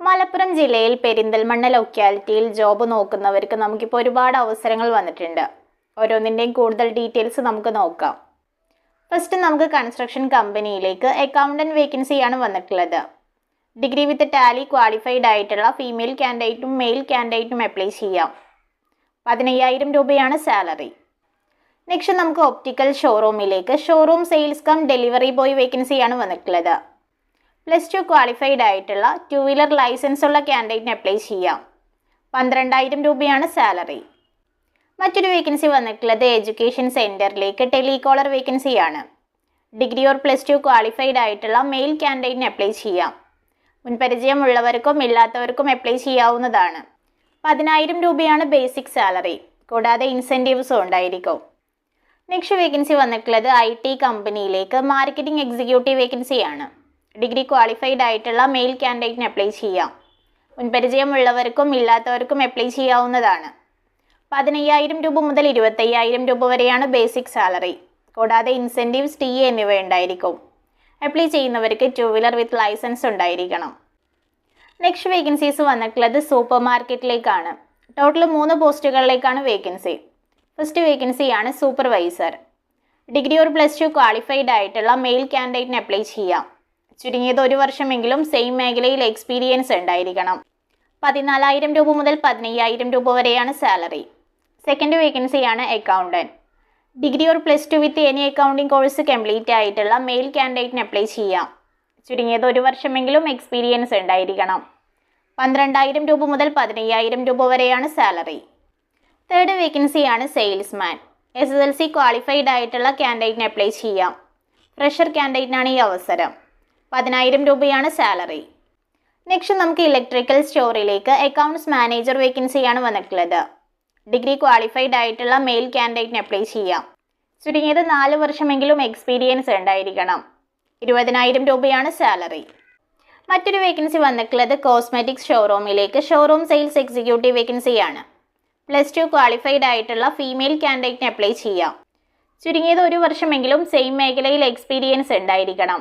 മലപ്പുറം ജില്ലയിൽ പെരിന്തൽമണ്ണ ലൊക്കാലിറ്റിയിൽ ജോബ് നോക്കുന്നവർക്ക് നമുക്കിപ്പോൾ ഒരുപാട് അവസരങ്ങൾ വന്നിട്ടുണ്ട്. ഓരോന്നിന്റെയും കൂടുതൽ ഡീറ്റെയിൽസ് നമുക്ക് നോക്കാം. ഫസ്റ്റ് നമുക്ക് കൺസ്ട്രക്ഷൻ കമ്പനിയിലേക്ക് അക്കൗണ്ടന്റ് വേക്കൻസിയാണ് വന്നിട്ടുള്ളത്. ഡിഗ്രി വിത്ത് ടാലി ക്വാളിഫൈഡ് ആയിട്ടുള്ള ഫീമെയിൽ കാൻഡിഡേറ്റും മെയിൽ കാൻഡിഡേറ്റും അപ്ലൈ ചെയ്യാം. പതിനയ്യായിരം രൂപയാണ് സാലറി നെക്സ്റ്റ് നമുക്ക് optical ഷോറൂമിലേക്ക് showroom sales cum delivery boy വേക്കൻസിയാണ് വന്നിട്ടുള്ളത്. പ്ലസ് ടു ക്വാളിഫൈഡ് ആയിട്ടുള്ള ടു വീലർ ലൈസൻസ് ഉള്ള ക്യാൻഡിഡേറ്റിന് അപ്ലൈ ചെയ്യാം. പന്ത്രണ്ടായിരം രൂപയാണ് സാലറി മറ്റൊരു വേക്കൻസി വന്നിട്ടുള്ളത് എഡ്യൂക്കേഷൻ സെന്ററിലേക്ക് ടെലികോളർ വേക്കൻസിയാണ് degree or plus two qualified ആയിട്ടുള്ള മെയിൽ ക്യാൻഡിഡേറ്റിന് അപ്ലൈ ചെയ്യാം. മുൻപരിചയമുള്ളവർക്കും ഇല്ലാത്തവർക്കും അപ്ലൈ ചെയ്യാവുന്നതാണ്. പതിനായിരം രൂപയാണ് ബേസിക് സാലറി കൂടാതെ ഇൻസെന്റീവ്സും ഉണ്ടായിരിക്കും. നെക്സ്റ്റ് വേക്കൻസി വന്നിട്ടുള്ളത് ഐ ടി കമ്പനിയിലേക്ക് മാർക്കറ്റിംഗ് എക്സിക്യൂട്ടീവ് വേക്കൻസിയാണ് ഡിഗ്രി ക്വാളിഫൈഡ് ആയിട്ടുള്ള മെയിൽ ക്യാൻഡിഡേറ്റിന് അപ്ലൈ ചെയ്യാം. മുൻപരിചയമുള്ളവർക്കും ഇല്ലാത്തവർക്കും അപ്ലൈ ചെയ്യാവുന്നതാണ്. പതിനയ്യായിരം രൂപ മുതൽ ഇരുപത്തയ്യായിരം രൂപ വരെയാണ് ബേസിക് സാലറി കൂടാതെ ഇൻസെന്റീവ്സ് ടി എന്നിവ ഉണ്ടായിരിക്കും. അപ്ലൈ ചെയ്യുന്നവർക്ക് ടു വീലർ വിത്ത് ലൈസൻസ് ഉണ്ടായിരിക്കണം. നെക്സ്റ്റ് വേക്കൻസീസ് വന്നിട്ടുള്ളത് സൂപ്പർ മാർക്കറ്റിലേക്കാണ് ടോട്ടൽ മൂന്ന് പോസ്റ്റുകളിലേക്കാണ് വേക്കൻസി ഫസ്റ്റ് വേക്കൻസിയാണ് സൂപ്പർവൈസർ ഡിഗ്രി ഒരു പ്ലസ് ടു ക്വാളിഫൈഡ് ആയിട്ടുള്ള മെയിൽ ക്യാൻഡിഡേറ്റിന് അപ്ലൈ ചെയ്യാം. ചുരുങ്ങിയത് ഒരു വർഷമെങ്കിലും സെയിം മേഖലയിൽ എക്സ്പീരിയൻസ് ഉണ്ടായിരിക്കണം. പതിനാലായിരം രൂപ മുതൽ പതിനയ്യായിരം രൂപ വരെയാണ് സാലറി സെക്കൻഡ് വേക്കൻസിയാണ് accountant degree or plus two with any accounting course complete ആയിട്ടുള്ള മെയിൽ കാൻഡിഡേറ്റിന് അപ്ലൈ ചെയ്യാം. ചുരുങ്ങിയത് ഒരു വർഷമെങ്കിലും എക്സ്പീരിയൻസ് ഉണ്ടായിരിക്കണം. പന്ത്രണ്ടായിരം രൂപ മുതൽ പതിനയ്യായിരം രൂപ വരെയാണ് സാലറി തേർഡ് വേക്കൻസിയാണ് salesman S S L C qualified ആയിട്ടുള്ള ക്യാൻഡിഡേറ്റിന് അപ്ലൈ ചെയ്യാം. ഫ്രഷർ ക്യാൻഡിഡേറ്റിനാണ് ഈ അവസരം. പതിനായിരം രൂപയാണ് സാലറി. നെക്സ്റ്റ് നമുക്ക് ഇലക്ട്രിക്കൽ സ്റ്റോറിലേക്ക് അക്കൗണ്ട്സ് മാനേജർ വേക്കൻസിയാണ് വന്നിട്ടുള്ളത്. ഡിഗ്രി ക്വാളിഫൈഡ് ആയിട്ടുള്ള മെയിൽ കാൻഡിഡേറ്റിന് അപ്ലൈ ചെയ്യാം. ചുരുങ്ങിയത് നാല് വർഷമെങ്കിലും എക്സ്പീരിയൻസ് ഉണ്ടായിരിക്കണം. ഇരുപതിനായിരം രൂപയാണ് സാലറി. മറ്റൊരു വേക്കൻസി വന്നിട്ടുള്ളത് കോസ്മെറ്റിക്സ് ഷോറൂമിലേക്ക് ഷോറൂം സെയിൽസ് എക്സിക്യൂട്ടീവ് വേക്കൻസിയാണ് പ്ലസ് ടു ക്വാളിഫൈഡ് ആയിട്ടുള്ള ഫീമെയിൽ കാൻഡിഡേറ്റിന് അപ്ലൈ ചെയ്യാം. ചുരുങ്ങിയത് ഒരു വർഷമെങ്കിലും സെയിം മേഖലയിൽ എക്സ്പീരിയൻസ് ഉണ്ടായിരിക്കണം.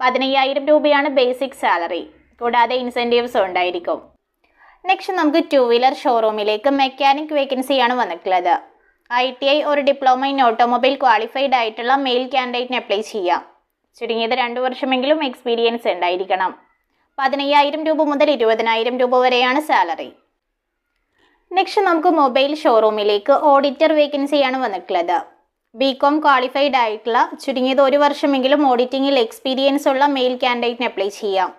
പതിനയ്യായിരം രൂപയാണ് ബേസിക് സാലറി കൂടാതെ ഇൻസെന്റീവ്സും ഉണ്ടായിരിക്കും. നെക്സ്റ്റ് നമുക്ക് ടു വീലർ ഷോറൂമിലേക്ക് മെക്കാനിക് വേക്കൻസിയാണ് വന്നിട്ടുള്ളത്. ഐ ടി ഐ ഒരു ഡിപ്ലോമ ഇൻ ഓട്ടോമൊബൈൽ ക്വാളിഫൈഡ് ആയിട്ടുള്ള മെയിൽ ക്യാൻഡിഡേറ്റിന് അപ്ലൈ ചെയ്യാം. ചുരുങ്ങിയത് രണ്ട് വർഷമെങ്കിലും എക്സ്പീരിയൻസ് ഉണ്ടായിരിക്കണം. പതിനയ്യായിരം രൂപ മുതൽ ഇരുപതിനായിരം രൂപ വരെയാണ് സാലറി നെക്സ്റ്റ് നമുക്ക് മൊബൈൽ ഷോറൂമിലേക്ക് ഓഡിറ്റർ വേക്കൻസിയാണ് വന്നിട്ടുള്ളത്. ബി കോം ക്വാളിഫൈഡ് ആയിട്ടുള്ള ചുരുങ്ങിയത് ഒരു വർഷമെങ്കിലും ഓഡിറ്റിംഗിൽ എക്സ്പീരിയൻസ് ഉള്ള മെയിൽ കാൻഡിഡേറ്റിന് അപ്ലൈ ചെയ്യാം.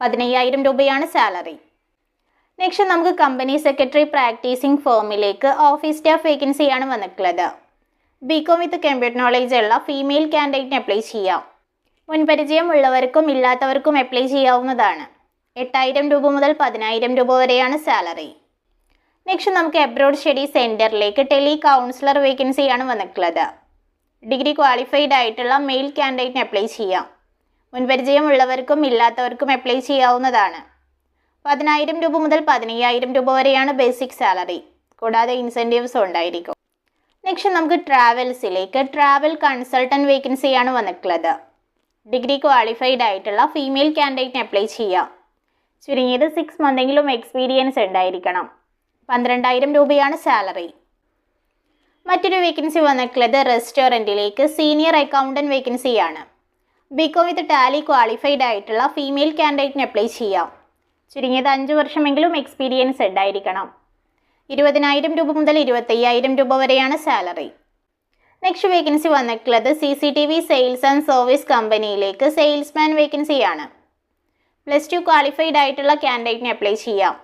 പതിനയ്യായിരം രൂപയാണ് സാലറി നെക്സ്റ്റ് നമുക്ക് കമ്പനി സെക്രട്ടറി പ്രാക്ടീസിംഗ് ഫേമിലേക്ക് ഓഫീസ് സ്റ്റാഫ് വേക്കൻസിയാണ് വന്നിട്ടുള്ളത്. B com with computer knowledge ഉള്ള ഫീമെയിൽ കാൻഡിഡേറ്റിന് അപ്ലൈ ചെയ്യാം. മുൻപരിചയമുള്ളവർക്കും ഇല്ലാത്തവർക്കും അപ്ലൈ ചെയ്യാവുന്നതാണ്. എട്ടായിരം രൂപ മുതൽ പതിനായിരം രൂപ വരെയാണ് സാലറി നെക്സ്റ്റ് നമുക്ക് അബ്രോഡ് സ്റ്റഡി സെന്ററിലേക്ക് ടെലി കൗൺസിലർ വേക്കൻസിയാണ് വന്നിട്ടുള്ളത്. ഡിഗ്രി ക്വാളിഫൈഡ് ആയിട്ടുള്ള മെയിൽ കാൻഡിഡേറ്റിന് അപ്ലൈ ചെയ്യാം. മുൻപരിചയമുള്ളവർക്കും ഇല്ലാത്തവർക്കും അപ്ലൈ ചെയ്യാവുന്നതാണ്. പതിനായിരം രൂപ മുതൽ പതിനയ്യായിരം രൂപ വരെയാണ് ബേസിക് സാലറി കൂടാതെ ഇൻസെന്റീവ്സും ഉണ്ടായിരിക്കും. നെക്സ്റ്റ് നമുക്ക് ട്രാവൽസിലേക്ക് ട്രാവൽ കൺസൾട്ടന്റ് വേക്കൻസിയാണ് വന്നിട്ടുള്ളത്. ഡിഗ്രി ക്വാളിഫൈഡ് ആയിട്ടുള്ള ഫീമെയിൽ കാൻഡിഡേറ്റിന് അപ്ലൈ ചെയ്യാം. ചുരുങ്ങിയത് സിക്സ് മന്തെങ്കിലും എക്സ്പീരിയൻസ് ഉണ്ടായിരിക്കണം. പന്ത്രണ്ടായിരം രൂപയാണ് സാലറി. മറ്റൊരു വേക്കൻസി വന്നിട്ടുള്ളത് റെസ്റ്റോറന്റിലേക്ക് സീനിയർ അക്കൗണ്ടന്റ് വേക്കൻസിയാണ്. B com with Tally qualified ആയിട്ടുള്ള ഫീമെയിൽ കാൻഡിഡേറ്റിന് അപ്ലൈ ചെയ്യാം. ചുരുങ്ങിയത് അഞ്ച് വർഷമെങ്കിലും എക്സ്പീരിയൻസ് ഉണ്ടായിരിക്കണം. ഇരുപതിനായിരം രൂപ മുതൽ ഇരുപത്തയ്യായിരം രൂപ വരെയാണ് സാലറി. നെക്സ്റ്റ് വേക്കൻസി വന്നിട്ടുള്ളത് C C T V sales and service കമ്പനിയിലേക്ക് സെയിൽസ്മാൻ വേക്കൻസിയാണ്. പ്ലസ് ടു ക്വാളിഫൈഡ് ആയിട്ടുള്ള കാൻഡിഡേറ്റിന് അപ്ലൈ ചെയ്യാം.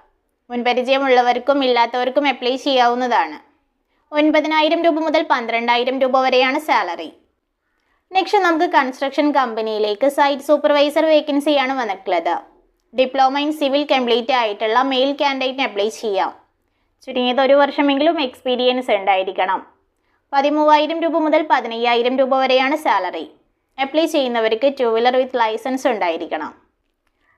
മുൻപരിചയമുള്ളവർക്കും ഇല്ലാത്തവർക്കും അപ്ലൈ ചെയ്യാവുന്നതാണ്. ഒൻപതിനായിരം രൂപ മുതൽ പന്ത്രണ്ടായിരം രൂപ വരെയാണ് സാലറി നെക്സ്റ്റ് നമുക്ക് കൺസ്ട്രക്ഷൻ കമ്പനിയിലേക്ക് സൈറ്റ് സൂപ്പർവൈസർ വേക്കൻസിയാണ് വന്നിട്ടുള്ളത്. ഡിപ്ലോമ ഇൻ സിവിൽ കംപ്ലീറ്റ് ആയിട്ടുള്ള മെയിൽ കാൻഡിഡേറ്റിന് അപ്ലൈ ചെയ്യാം. ചുരുങ്ങിയത് ഒരു വർഷമെങ്കിലും എക്സ്പീരിയൻസ് ഉണ്ടായിരിക്കണം. പതിമൂവായിരം രൂപ മുതൽ പതിനയ്യായിരം രൂപ വരെയാണ് സാലറി അപ്ലൈ ചെയ്യുന്നവർക്ക് ടു വീലർ വിത്ത് ലൈസൻസ് ഉണ്ടായിരിക്കണം.